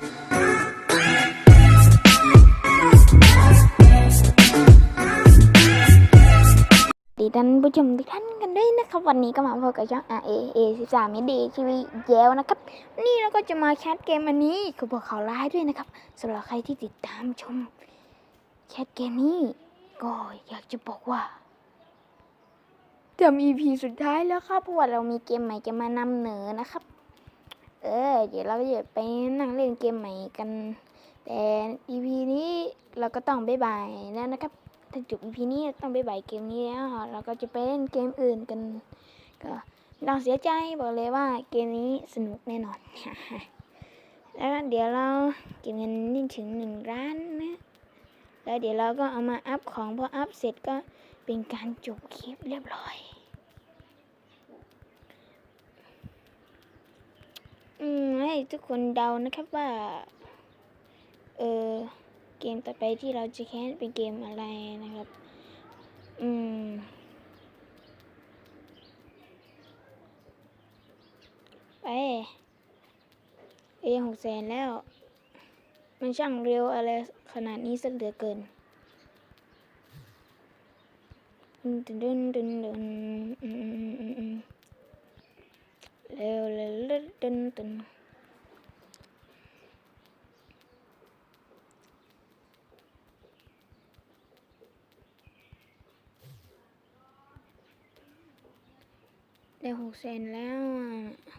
ดีท่านผู้ชมทุกท่านกันด้วยนะครับ วันนี้ก็มาพบกับช่อง R A A 13 m d ทีวีแย้วนะครับ นี่เราก็จะมาแคสเกมอันนี้คือบอกข่าวร้ายด้วยนะครับสำหรับใครที่ติดตามชมแคสเกมนี้ ก็อยากจะบอกว่าจะมี EP สุดท้ายแล้วครับเพราะว่าเรามีเกมใหม่จะมานำเหนอนะครับ เออ เดี๋ยวเราก็จะไปนั่งเล่นเกมใหม่กัน แต่ EP นี้เราก็ต้องบ๊ายบายแล้วนะครับถ้าจบ EP นี้ต้องบ๊ายบายเกมนี้แล้วเราก็จะไปเล่นเกมอื่นกัน ก็ไม่ต้องเสียใจบอกเลยว่าเกมนี้สนุกแน่นอน แล้วเดี๋ยวเราเก็บเงินนี่ถึงหนึ่งล้านนะแล้วเดี๋ยวเราก็เอามาอัพของพออัพเสร็จก็เป็นการจบคลิปเรียบร้อย อืมให้ ทุกคนเดานะครับว่า เออเกมต่อไปที่เราจะแค้นเป็นเกมอะไรนะครับ อืม ไป เอยหกแสนแล้ว มันช่างเร็วอะไรขนาดนี้สักเหลือเกินดึนดึนดึนดึนเร็วเร็วเร็วดึนดึน ได้หกแสนแล้วอะ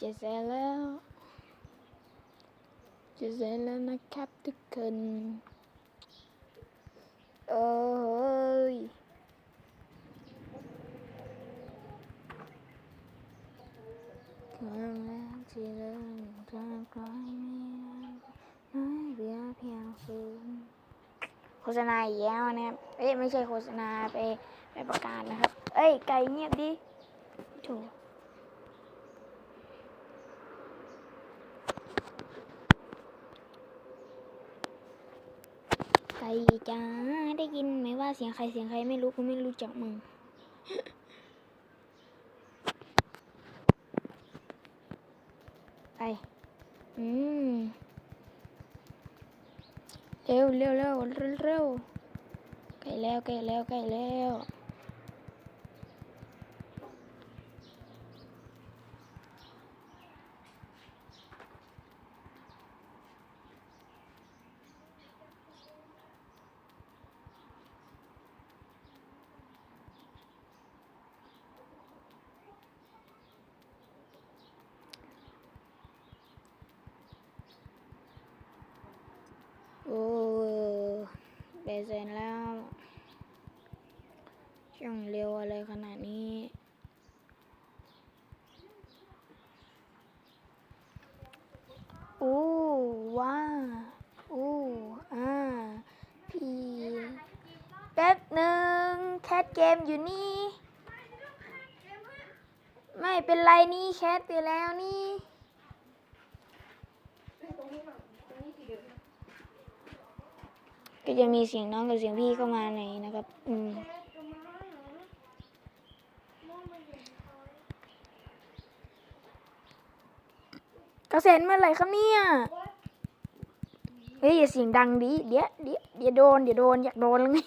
จะเสร็จแล้วจะเสร็จแล้วนะครับทุกคนโอ้ยความรักที่เริ่มจากใครไม่น้อยเบียเพียงสูงโฆษณาอีกแล้วนะครับ เอ้ยไม่ใช่โฆษณาไปไปประกาศนะครับ เอ้ยไก่เงียบดิโถไก่จ้าได้ยินไหมว่าเสียงใครเสียงใครไม่รู้กูไม่รู้จักมึงไปอืม เร็วเร็วเร็วเร็วใกล้แล้วใกล้แล้วใกล้แล้ว โอ้ เบสเซนแล้วช่างเร็วอะไรขนาดนี้อู้ว้าอู้อ่าพี่แป๊บหนึ่งแคทเกมอยู่นี่ ไม่เป็นไรนี่แคทไปแล้วนี่ ก็จะมีเสียงน้องกับเสียงพี่เข้ามาในนะครับ อืมกระเซ็นเมื่อไหร่ครับเนี่ย เฮ้ยอย่าเสียงดังดิเดี๋ยวเดี๋ยวเดี๋ยวโดนเดี๋ยวโดนอยากโดนแล้วไง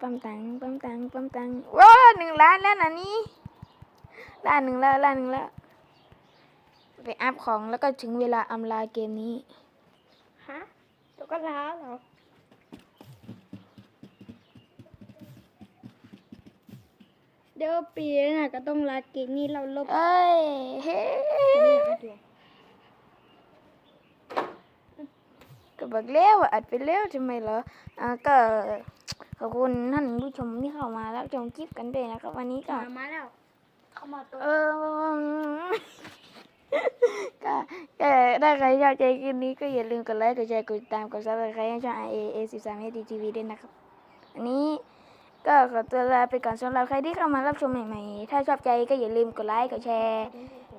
ปั๊มตังค์ปั๊มตังค์ปั๊มตังค์ว้าหนึ่งล้านแล้วนะนี่ล้านหนึ่งแล้วล้านหนึ่งแล้ว ไปอัพของแล้วก็ถึงเวลาอำลาเกมนี้ ก็ล้าเหรอเดี๋ยวปีน่ะก็ต้องลาเกมนี้เราลบเอ้ยเฮ้นี่อะเดี๋ยวก็บอกแล้วว่าอัดไปแล้วทำไมเหรออ่าก็ขอบคุณท่านผู้ชมที่เข้ามาแล้วชมคลิปกันด้วยนะครับวันนี้ก็มามาแล้วเข้ามาตัวเออ ก็ก็ถ้าใครชอบใจคลิปนี้ก็อย่าลืมกดไลค์กดแชร์กดติดตามกดซับสไครต์ให้ช่อง i a a 1 3 h d TV ด้วยนะครับอันนี้ก็ขอตัวลาไปก่อนสำหรับใครที่เข้ามารับชมใหม่ๆ ถ้าชอบใจก็อย่าลืมกดไลค์กดแชร์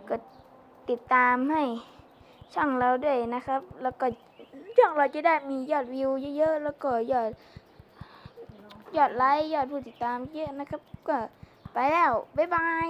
กดติดตามให้ช่องเราด้วยนะครับ แล้วก็ช่องเราจะได้มียอดวิวเยอะๆแล้วก็ยอดยอดไลค์ยอดผู้ติดตามเยอะนะครับ ก็ไปแล้ว บ๊ายบาย